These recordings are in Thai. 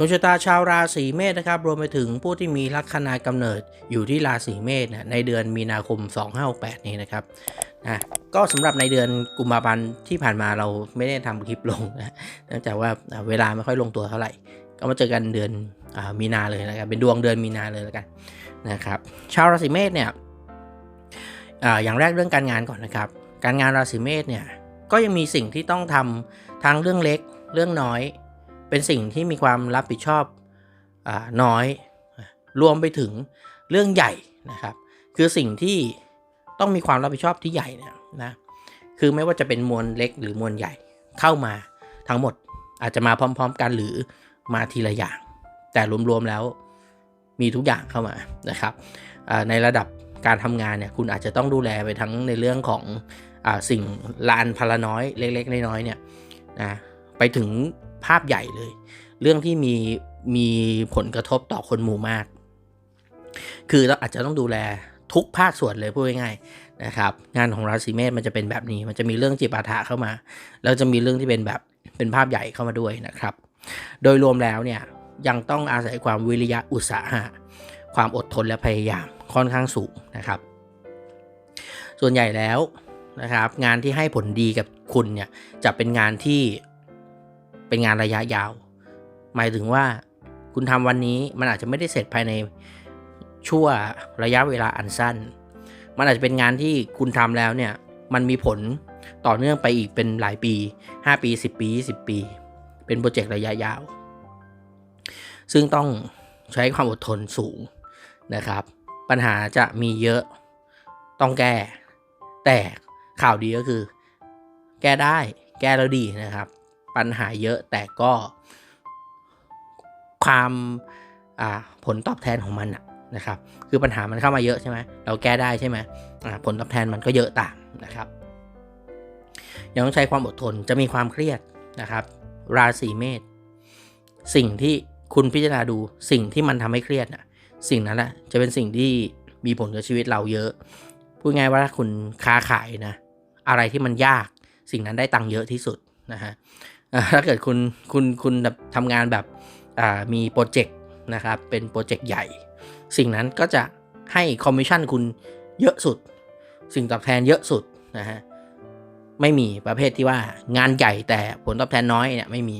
ดวงชะตาชาวราศีเมษนะครับรวมไปถึงผู้ที่มีลัคนากำเนิดอยู่ที่ราศีเมษในเดือนมีนาคม 2568 นี้นะครับนะก็สำหรับในเดือนกุมภาพันธ์ที่ผ่านมาเราไม่ได้ทำคลิปลงนะเนื่องจากว่าเวลาไม่ค่อยลงตัวเท่าไหร่ ก็มาเจอกันเดือนอมีนาเลยนะครับเป็นดวงเดือนมีนาเลยแล้วกันนะครับชาวราศีเมษเนี่ยออย่างแรกเรื่องการงานก่อนนะครับ การงานราศีเมษเนี่ยก็ยังมีสิ่งที่ต้องทำทั้งเรื่องเล็กเรื่องน้อย เป็นสิ่งที่มีความรับผิดชอบอน้อย รวมไปถึงเรื่องใหญ่นะครับ คือสิ่งที่ต้องมีความรับผิดชอบที่ใหญ่เนี่ยนะคือไม่ว่าจะเป็นมวลเล็กหรือมวลใหญ่เข้ามาทั้งหมดอาจจะมาพร้อม ๆ กันหรือมาทีละอย่าง แต่รวมๆแล้วมีทุกอย่างเข้ามานะครับในระดับการทำงานเนี่ยคุณอาจจะต้องดูแลไปทั้งในเรื่องของอสิ่งลานพลาน้อยเล็ก ๆ น้อยๆเนี่ยนะไปถึง ภาพใหญ่เลย เรื่องที่มีมีผลกระทบต่อคนหมู่มาก คือเราอาจจะต้องดูแลทุกภาคส่วนเลยพูดง่ายๆนะครับ งานของราศีเมษมันจะเป็นแบบนี้ มันจะมีเรื่องจิปาถะเข้ามา แล้วจะมีเรื่องที่เป็นแบบเป็นภาพใหญ่เข้ามาด้วยนะครับ โดยรวมแล้วเนี่ยยังต้องอาศัยความวิริยะอุตสาหะ ความอดทนและพยายามค่อนข้างสูงนะครับ ส่วนใหญ่แล้วนะครับ งานที่ให้ผลดีกับคุณเนี่ยจะเป็นงานที่ เป็นงานระยะยาว หมายถึงว่าคุณทำวันนี้มันอาจจะไม่ได้เสร็จภายในชั่วระยะเวลาอันสั้น มันอาจจะเป็นงานที่คุณทำแล้วเนี่ยมันมีผลต่อเนื่องไปอีกเป็นหลายปี 5 ปี 10 ปี 20 ปี เป็นโปรเจกต์ระยะยาว ซึ่งต้องใช้ความอดทนสูงนะครับ ปัญหาจะมีเยอะต้องแก้ แต่ข่าวดีก็คือ แก้ได้แก้แล้วดีนะครับ ปัญหาเยอะแต่ก็ ความผลตอบแทนของมันะนะครับ คือปัญหามันเข้ามาเยอะใช่ไหมเราแก้ได้ใช่ไหมผลตอบแทนมันก็เยอะตามนะครับ ยังต้องใช้ความอดทนจะมีความเครียดนะครับ ราศีเมษสิ่งที่คุณพิจารณาดูสิ่งที่มันทำให้เครียดนะสิ่งนั้นแหละจะเป็นสิ่งที่มีผลกับชีวิตเราเยอะ พูดง่ายว่าถ้าคุณค้าขายนะ อะไรที่มันยาก สิ่งนั้นได้ตังค์เยอะที่สุดนะฮะ ถ้าเกิดคุณคุณคุณแบบทำงานแบบมีโปรเจกต์นะครับเป็นโปรเจกต์ใหญ่ สิ่งนั้นก็จะให้คอมมิชชั่นคุณเยอะสุด สิ่งตอบแทนเยอะสุดนะฮะไม่มีประเภทที่ว่างานใหญ่แต่ผลตอบแทนน้อยเนี่ยไม่มี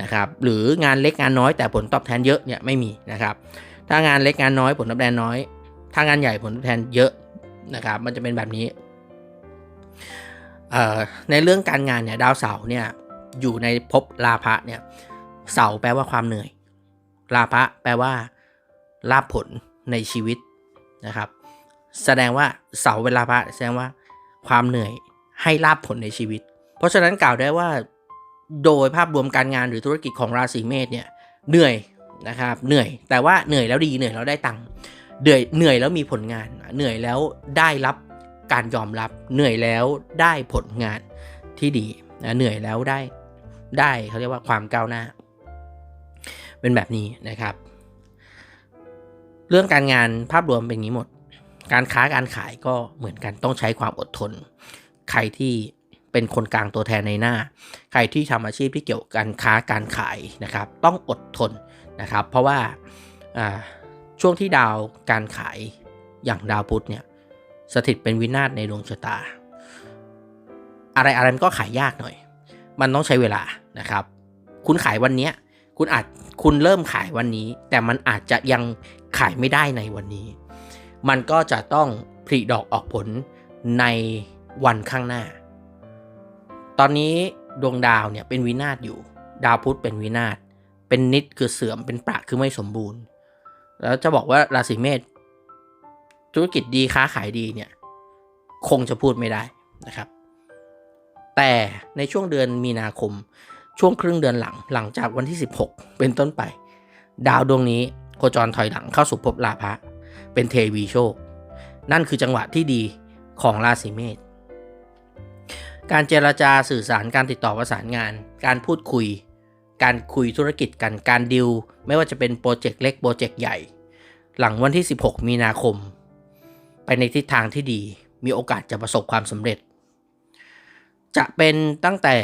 นะครับหรืองานเล็กงานน้อยแต่ผลตอบแทนเยอะเนี่ยไม่มีนะครับถ้างานเล็กงานน้อยผลตอบแทนน้อย ถ้างานใหญ่ผลตอบแทนเยอะนะครับมันจะเป็นแบบนี้ในเรื่องการงานเนี่ยดาวเสาร์เนี่ย อยู่ในภพลาภะเนี่ยเสาแปลว่าความเหนื่อย ลาภะแปลว่าลาภผลในชีวิตนะครับ แสดงว่าเสาเป็นลาภะแสดงว่าความเหนื่อยให้ลาภผลในชีวิต เพราะฉะนั้นกล่าวได้ว่าโดยภาพรวมการงานหรือธุรกิจของราศีเมษเนี่ยเหนื่อยนะครับเหนื่อยแต่ว่าเหนื่อยแล้วดีเหนื่อยแล้วได้ตังค์เหนื่อยเหนื่อยแล้วมีผลงาน เหนื่อยแล้วได้รับการยอมรับ เหนื่อยแล้วได้ผลงานที่ดีเหนื่อยแล้วได้ ได้เขาเรียกว่าความก้าวหน้า เป็นแบบนี้นะครับ เรื่องการงานภาพรวมเป็นอย่างนี้หมด การค้าการขายก็เหมือนกันต้องใช้ความอดทน ใครที่เป็นคนกลางตัวแทนในหน้า ใครที่ทำอาชีพที่เกี่ยวกับการค้าการขายนะครับ ต้องอดทนนะครับ เพราะว่าอ่าช่วงที่ดาวการขายอย่างดาวพุธเนี่ยสถิตเป็นวินาศในดวงชะตา อะไรอะไรมันก็ขายยากหน่อย มันต้องใช้เวลา นะครับ คุณขายวันนี้คุณอาจคุณเริ่มขายวันนี้ แต่มันอาจจะยังขายไม่ได้ในวันนี้ มันก็จะต้องผลิดอกออกผลในวันข้างหน้า ตอนนี้ดวงดาวเนี่ยเป็นวินาศอยู่ ดาวพุธเป็นวินาศเป็นนิดคือเสื่อมเป็นประคือไม่สมบูรณ์ แล้วจะบอกว่าราศีเมษธุรกิจดีค้าขายดีเนี่ยคงจะพูดไม่ได้นะครับ แต่ในช่วงเดือนมีนาคม ช่วงครึ่งเดือนหลังหลังจากวันที่ 16 เป็นต้นไป ดาวดวงนี้โคจรถอยหลังเข้าสู่ภพลาภะเป็นเทวีโชค นั่นคือจังหวะที่ดีของราศีเมษการเจรจาสื่อสารการติดต่อประสานงาน การพูดคุย การคุยธุรกิจกันการดิวไม่ว่าจะเป็นโปรเจกต์เล็กโปรเจกต์ใหญ่ หลังวันที่ 16 มีนาคม ไปในทิศทางที่ดีมีโอกาสจะประสบความสำเร็จ จะเป็นตั้งแต่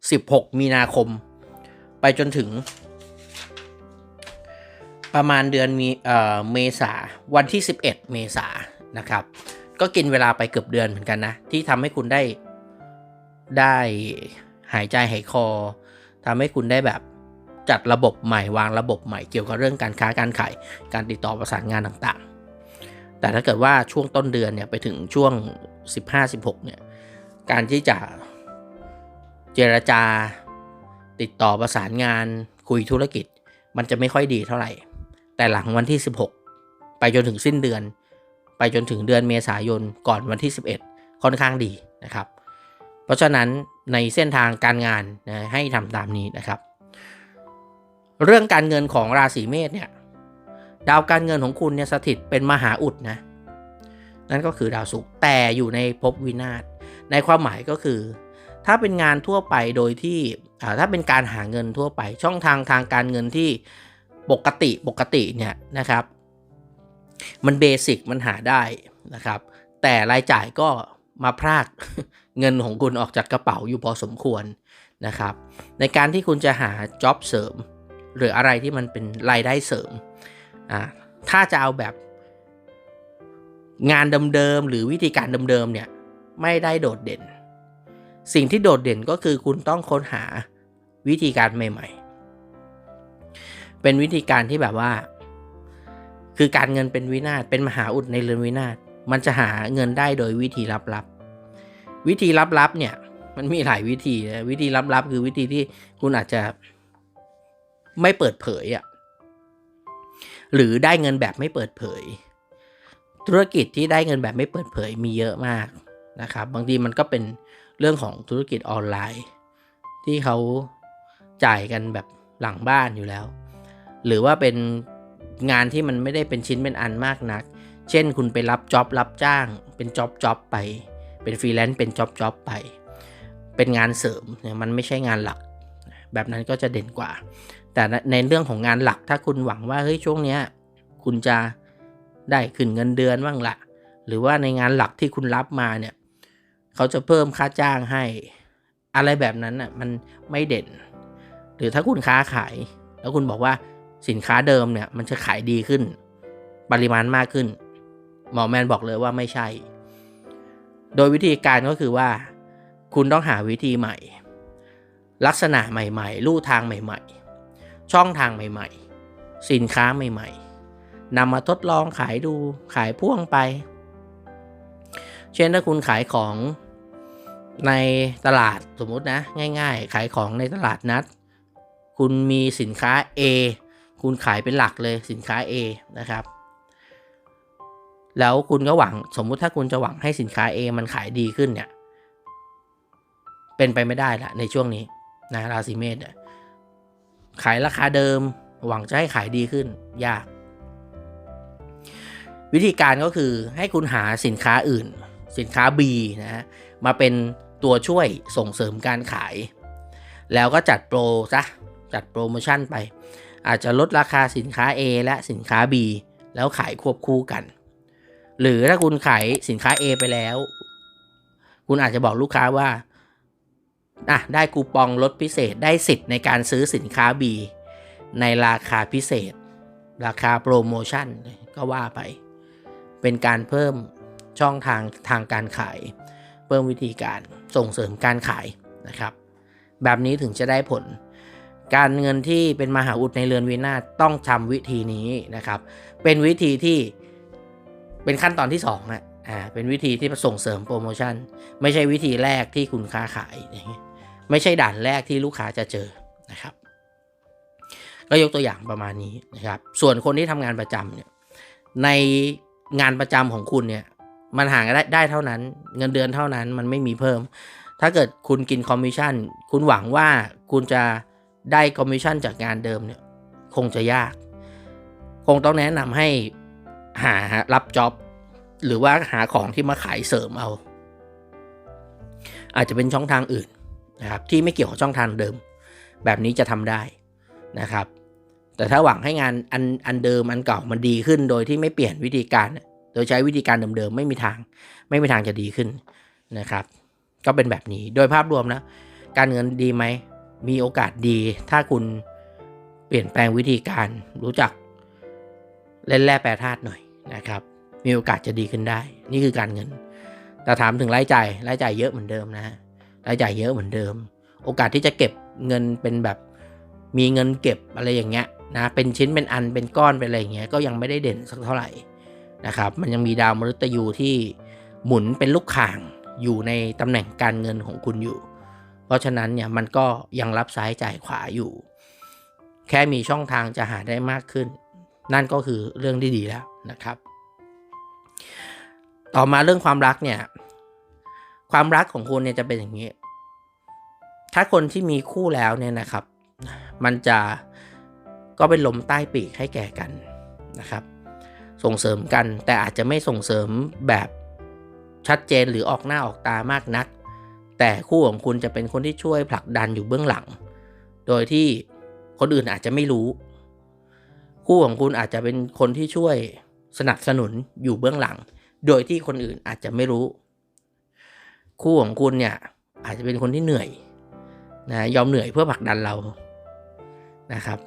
16 มีนาคม ไปจนถึง ประมาณเดือนมีเอ่อเมษาวันที่ 11 เมษานะครับ ก็กินเวลาไปเกือบเดือนเหมือนกันนะ ที่ทำให้คุณได้ได้หายใจหายคอทำให้คุณได้แบบจัดระบบใหม่วางระบบใหม่เกี่ยวกับเรื่องการค้าการขายการติดต่อประสานงานต่างๆ แต่ถ้าเกิดว่าช่วงต้นเดือนเนี่ยไปถึงช่วง 15-16เนี่ยการที่จะ เจรจา ติดต่อประสานงานคุยธุรกิจ มันจะไม่ค่อยดีเท่าไหร่ แต่หลังวันที่ 16 ไปจนถึงสิ้นเดือน ไปจนถึงเดือนเมษายนก่อนวันที่ 11 ค่อนข้างดีนะครับ เพราะฉะนั้นในเส้นทางการงานนะให้ทำตามนี้นะครับ เรื่องการเงินของราศีเมษเนี่ยดาวการเงินของคุณเนี่ยสถิตเป็นมหาอุดนะ นั่นก็คือดาวศุกร์แต่อยู่ในภพวินาศในความหมายก็คือ ถ้าเป็นงานทั่วไปโดยที่ถ้าเป็นการหาเงินทั่วไป ช่องทางทางการเงินที่ปกติปกติเนี่ยนะครับ มันเบสิกมันหาได้นะครับ แต่รายจ่ายก็มาพรากเงินของคุณออกจากกระเป๋าอยู่พอสมควรนะครับ ในการที่คุณจะหาจ็อบเสริม หรืออะไรที่มันเป็นรายได้เสริมอ่าถ้าจะเอาแบบงานเดิมๆหรือวิธีการเดิมๆเนี่ยไม่ได้โดดเด่น สิ่งที่โดดเด่นก็คือคุณต้องค้นหาวิธีการใหม่ ๆ เป็นวิธีการที่แบบว่า คือการเงินเป็นวินาศเป็นมหาอุดในเรือนวินาศมันจะหาเงินได้โดยวิธีลับๆวิธีลับๆเนี่ย มันมีหลายวิธีนะวิธีลับๆคือวิธีที่คุณอาจจะไม่เปิดเผยอะ่ะหรือได้เงินแบบไม่เปิดเผย ธุรกิจที่ได้เงินแบบไม่เปิดเผยมีเยอะมากนะครับ บางทีมันก็เป็น เรื่องของธุรกิจออนไลน์ ที่เขาจ่ายกันแบบหลังบ้านอยู่แล้ว หรือว่าเป็นงานที่มันไม่ได้เป็นชิ้นเป็นอันมากนัก เช่นคุณไปรับจ็อบรับจ้าง เป็นจ็อบจ็อบไป เป็นฟรีแลนซ์เป็นจ็อบจ็อบไป เป็นงานเสริมเนี่ยมันไม่ใช่งานหลัก แบบนั้นก็จะเด่นกว่า แต่ในเรื่องของงานหลักถ้าคุณหวังว่าเฮ้ยช่วงเนี้ยคุณจะได้ขึ้นเงินเดือนบ้างละหรือว่าในงานหลักที่คุณรับมาเนี่ย เขาจะเพิ่มค่าจ้างให้ อะไรแบบนั้นอะมันไม่เด่น หรือถ้าคุณค้าขาย แล้วคุณบอกว่าสินค้าเดิมเนี่ย มันจะขายดีขึ้น ปริมาณมากขึ้น หมอแมนบอกเลยว่าไม่ใช่ โดยวิธีการก็คือว่า คุณต้องหาวิธีใหม่ ลักษณะใหม่ๆ ลู่ทางใหม่ ๆ ช่องทางใหม่ ๆ สินค้าใหม่ ๆนำมาทดลองขายดูขายพ่วงไป เช่นถ้าคุณขายของ ในตลาดสมมุตินะง่าย ๆ ขายของในตลาดนัด คุณมีสินค้า A คุณขายเป็นหลักเลยสินค้า A นะครับ แล้วคุณก็หวังสมมุติถ้าคุณจะหวังให้สินค้า A มันขายดีขึ้นเนี่ย เป็นไปไม่ได้ละในช่วงนี้นะราศีเมษขายราคาเดิม หวังจะให้ขายดีขึ้น ยาก วิธีการก็คือให้คุณหาสินค้าอื่น สินค้า B นะฮะมาเป็น ตัวช่วยส่งเสริมการขาย แล้วก็จัดโปรซะจัดโปรโมชั่นไป อาจจะลดราคาสินค้า A และสินค้า B แล้วขายควบคู่กัน หรือถ้าคุณขายสินค้า A ไปแล้ว คุณอาจจะบอกลูกค้าว่าอะได้คูปองลดพิเศษได้สิทธิ์ในการซื้อสินค้า B ในราคาพิเศษ ราคาโปรโมชั่นก็ว่าไป เป็นการเพิ่มช่องทางทางการขาย เพิ่มวิธีการ ส่งเสริมการขายนะครับ แบบนี้ถึงจะได้ผล การเงินที่เป็นมหาอุดในเรือนวินาต้องทำวิธีนี้นะครับ เป็นวิธีที่เป็นขั้นตอนที่2นะอ่าเป็นวิธีที่ส่งเสริมโปรโมชั่น ไม่ใช่วิธีแรกที่คุณค้าขายอย่างเงี้ยไม่ใช่ด่านแรกที่ลูกค้าจะเจอนะครับ ก็ยกตัวอย่างประมาณนี้นะครับ ส่วนคนที่ทำงานประจำเนี่ยในงานประจำของคุณเนี่ย มันหาได้ได้เท่านั้น เงินเดือนเท่านั้นมันไม่มีเพิ่ม ถ้าเกิดคุณกินคอมมิชชั่น คุณหวังว่าคุณจะได้คอมมิชชั่นจากงานเดิมเนี่ย คงจะยาก คงต้องแนะนำให้หารับจ็อบหรือว่าหาของที่มาขายเสริมเอา อาจจะเป็นช่องทางอื่นนะครับ ที่ไม่เกี่ยวกับช่องทางเดิม แบบนี้จะทำได้นะครับ แต่ถ้าหวังให้งานอันอันเดิมอันเก่ามันดีขึ้นโดยที่ไม่เปลี่ยนวิธีการ โดยใช้วิธีการเดิมๆไม่มีทาง ไม่มีทางจะดีขึ้นนะครับ ก็เป็นแบบนี้โดยภาพรวมนะการเงินดีไหมมีโอกาสดีถ้าคุณเปลี่ยนแปลงวิธีการรู้จักเล่นแร่แปรธาตุหน่อยนะครับ มีโอกาสจะดีขึ้นได้ นี่คือการเงิน แต่ถามถึงรายจ่ายรายจ่ายเยอะเหมือนเดิมนะรายจ่ายเยอะเหมือนเดิม โอกาสที่จะเก็บเงินเป็นแบบมีเงินเก็บอะไรอย่างเงี้ยนะเป็นชิ้นเป็นอันเป็นก้อนเป็นอะไรอย่างเงี้ยก็ยังไม่ได้เด่นสักเท่าไหร่ นะครับมันยังมีดาวมฤตยูที่หมุนเป็นลูกข่างอยู่ในตำแหน่งการเงินของคุณอยู่ เพราะฉะนั้นเนี่ยมันก็ยังรับซ้ายจ่ายขวาอยู่ แค่มีช่องทางจะหาได้มากขึ้น นั่นก็คือเรื่องที่ดีแล้วนะครับ ต่อมาเรื่องความรักเนี่ยความรักของคุณเนี่ยจะเป็นอย่างนี้ ถ้าคนที่มีคู่แล้วเนี่ยนะครับ มันจะก็เป็นลมใต้ปีกให้แก่กันนะครับ ส่งเสริมกัน แต่อาจจะไม่ส่งเสริมแบบชัดเจนหรือออกหน้าออกตามากนัก แต่คู่ของคุณจะเป็นคนที่ช่วยผลักดันอยู่เบื้องหลัง โดยที่คนอื่นอาจจะไม่รู้ คู่ของคุณอาจจะเป็นคนที่ช่วยสนับสนุนอยู่เบื้องหลัง โดยที่คนอื่นอาจจะไม่รู้ คู่ของคุณเนี่ยอาจจะเป็นคนที่เหนื่อยนะยอมเหนื่อยเพื่อผลักดันเรานะครับ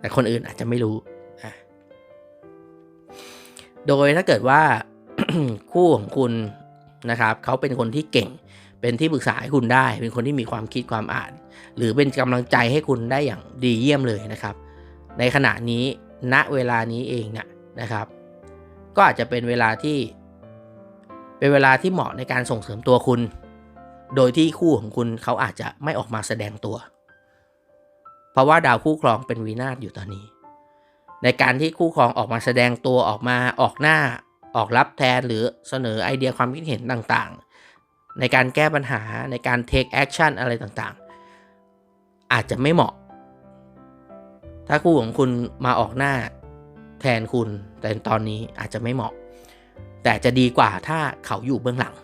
แต่คนอื่นอาจจะไม่รู้ โดยถ้าเกิดว่าคู่ของคุณนะครับเขาเป็นคนที่เก่ง เป็นที่ปรึกษาให้คุณได้ เป็นคนที่มีความคิดความอ่าน หรือเป็นกำลังใจให้คุณได้อย่างดีเยี่ยมเลยนะครับ ในขณะนี้ณเวลานี้เองเนี่ยนะครับ ก็อาจจะเป็นเวลาที่ เป็นเวลาที่เหมาะในการส่งเสริมตัวคุณ โดยที่คู่ของคุณเขาอาจจะไม่ออกมาแสดงตัว เพราะว่าดาวคู่ครองเป็นวีนาศอยู่ตอนนี้ ในการที่คู่ครองออกมาแสดงตัวออกมาออกหน้าออกรับแทนหรือเสนอไอเดียความคิดเห็นต่างๆ ในการแก้ปัญหาในการ take action อะไรต่างๆ อาจจะไม่เหมาะ ถ้าคู่ของคุณมาออกหน้าแทนคุณ แต่ตอนนี้อาจจะไม่เหมาะ แต่จะดีกว่าถ้าเขาอยู่เบื้องหลัง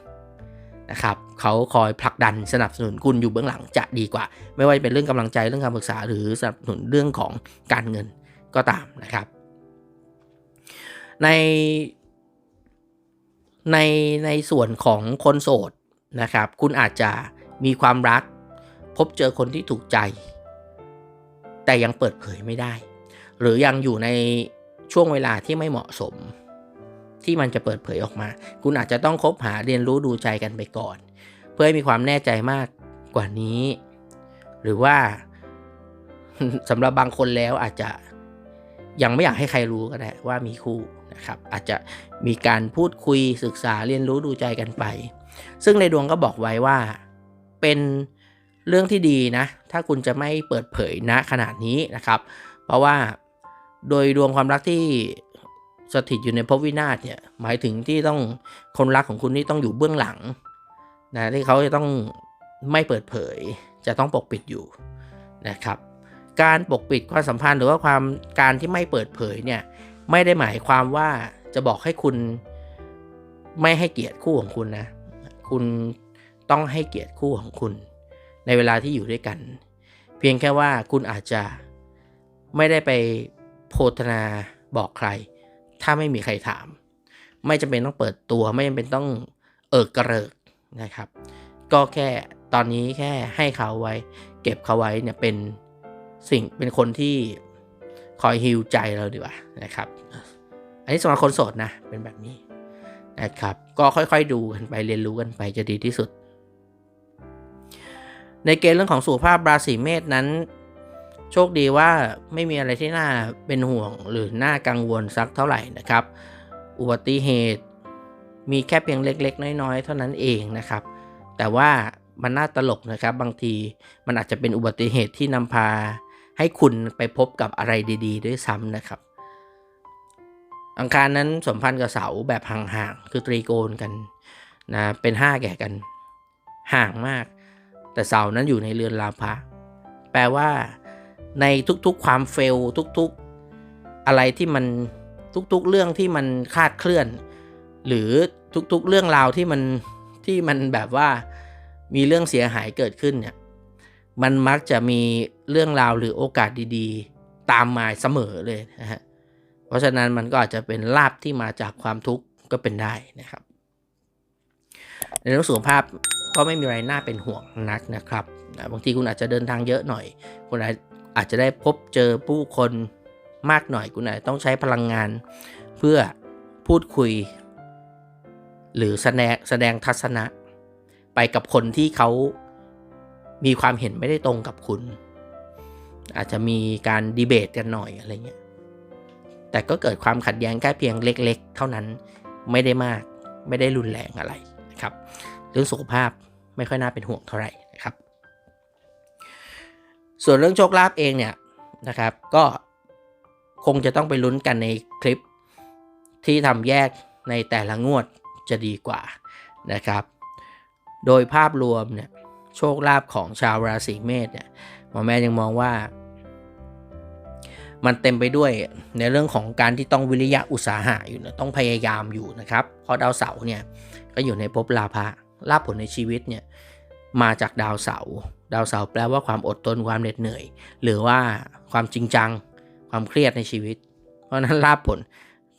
นะครับเขาคอยผลักดันสนับสนุนคุณอยู่เบื้องหลังจะดีกว่า ไม่ว่าจะเป็นเรื่องกำลังใจเรื่องการปรึกษาหรือสนับสนุนเรื่องของการเงิน ก็ตามนะครับ ในในในส่วนของคนโสดนะครับ คุณอาจจะมีความรัก พบเจอคนที่ถูกใจ แต่ยังเปิดเผยไม่ได้ หรือยังอยู่ในช่วงเวลาที่ไม่เหมาะสม ที่มันจะเปิดเผยออกมา คุณอาจจะต้องคบหาเรียนรู้ดูใจกันไปก่อน เพื่อให้มีความแน่ใจมากกว่านี้ หรือว่าสำหรับบางคนแล้วอาจจะ ยังไม่อยากให้ใครรู้ก็ได้ว่ามีคู่นะครับอาจจะมีการพูดคุยศึกษาเรียนรู้ดูใจกันไป ซึ่งในดวงก็บอกไว้ว่าเป็นเรื่องที่ดีนะ ถ้าคุณจะไม่เปิดเผยณขนาดนี้นะครับ เพราะว่าโดยดวงความรักที่สถิตอยู่ในภพวินาศเนี่ยหมายถึงที่ต้องคนรักของคุณที่ต้องอยู่เบื้องหลังนะที่เขาจะต้องไม่เปิดเผย จะต้องปกปิดอยู่นะครับ การปกปิดความสัมพันธ์หรือว่าความการที่ไม่เปิดเผยเนี่ยไม่ได้หมายความว่าจะบอกให้คุณไม่ให้เกียรติคู่ของคุณนะ คุณต้องให้เกียรติคู่ของคุณ ในเวลาที่อยู่ด้วยกัน เพียงแค่ว่าคุณอาจจะไม่ได้ไปโพธนาบอกใคร ถ้าไม่มีใครถาม ไม่จำเป็นต้องเปิดตัว ไม่จำเป็นต้องเอิกกระเริกนะครับ ก็แค่ตอนนี้แค่ให้เขาไว้ เก็บเขาไว้เนี่ยเป็น สิ่งเป็นคนที่คอยฮิวใจเราดีกว่านะครับ อันนี้สำหรับคนโสดนะเป็นแบบนี้นะครับ ก็ค่อยๆดูกันไปเรียนรู้กันไปจะดีที่สุด ในเกณฑ์เรื่องของสุขภาพราศีเมษนั้น โชคดีว่าไม่มีอะไรที่น่าเป็นห่วงหรือน่ากังวลสักเท่าไหร่นะครับ อุบัติเหตุมีแค่เพียงเล็ก ๆ น้อย ๆ เท่านั้นเองนะครับ แต่ว่ามันน่าตลกนะครับ บางทีมันอาจจะเป็นอุบัติเหตุที่นำพา ให้คุณไปพบกับอะไรดี ๆ ด้วยซ้ำนะครับ อังคารนั้นสัมพันธ์กับเสาแบบห่างๆคือตรีโกณกันนะเป็นห้าแก่กัน ห่างมาก แต่เสานั้นอยู่ในเรือนราพะแปลว่าในทุกๆความเฟลทุกๆอะไรที่มันทุกๆเรื่องที่มันคาดเคลื่อน หรือทุกๆเรื่องราวที่มันที่มันแบบว่ามีเรื่องเสียหายเกิดขึ้นเนี่ย มันมักจะมีเรื่องราวหรือโอกาสดีๆ ตามมาเสมอเลยนะฮะ เพราะฉะนั้นมันก็อาจจะเป็นลาบที่มาจากความทุกข์ก็เป็นได้นะครับ ในเรื่องสุขภาพก็ไม่มีอะไรน่าเป็นห่วงนักนะครับ บางทีคุณอาจจะเดินทางเยอะหน่อย คุณอาจจะได้พบเจอผู้คนมากหน่อย คุณอาจจะต้องใช้พลังงาน เพื่อพูดคุย หรือแสดงแสดงทัศนะ ไปกับคนที่เขา มีความเห็นไม่ได้ตรงกับคุณ อาจจะมีการดีเบตกันหน่อยอะไรเงี้ยแต่ก็เกิดความขัดแย้งแค่เพียงเล็ก ๆ เท่านั้นไม่ได้มากไม่ได้รุนแรงอะไรนะครับ เรื่องสุขภาพไม่ค่อยน่าเป็นห่วงเท่าไหร่นะครับ ส่วนเรื่องโชคลาภเองเนี่ยนะครับ ก็คงจะต้องไปลุ้นกันในคลิปที่ทำแยกในแต่ละงวดจะดีกว่านะครับ โดยภาพรวมเนี่ย โชคลาภของชาวราศีเมษเนี่ยหมอแม่ยังมองว่า มันเต็มไปด้วยในเรื่องของการที่ต้องวิริยะอุตสาหะอยู่นะต้องพยายามอยู่นะครับ เพราะดาวเสาร์เนี่ยก็อยู่ในภพลาภะลาภผลในชีวิตเนี่ยมาจากดาวเสาร์ดาวเสาร์แปลว่าความอดทนความเหน็ดเหนื่อย หรือว่าความจริงจังความเครียดในชีวิต เพราะฉะนั้นลาภผล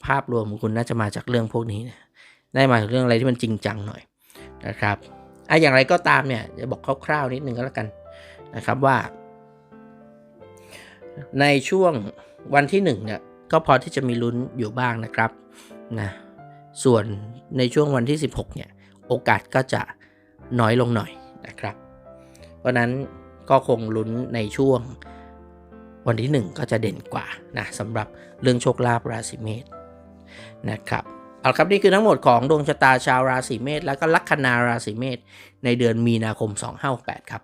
ภาพรวมของคุณน่าจะมาจากเรื่องพวกนี้นะได้มาจากเรื่องอะไรที่มันจริงจังหน่อยนะครับ อะอย่างไรก็ตามเนี่ยจะบอกคร่าวๆนิดนึงก็แล้วกันนะครับว่า ในช่วงวันที่1เนี่ยก็พอที่จะมีลุ้นอยู่บ้างนะครับนะส่วนในช่วงวันที่ 16เนี่ยโอกาสก็จะน้อยลงหน่อยนะครับ เพราะนั้นก็คงลุ้นในช่วงวันที่ 1 ก็จะเด่นกว่านะสำหรับเรื่องโชคลาภราศีเมษนะครับ เอาครับนี่คือทั้งหมดของดวงชะตาชาวราศีเมษแล้วก็ลัคนาราศีเมษในเดือนมีนาคม 2568 ครับ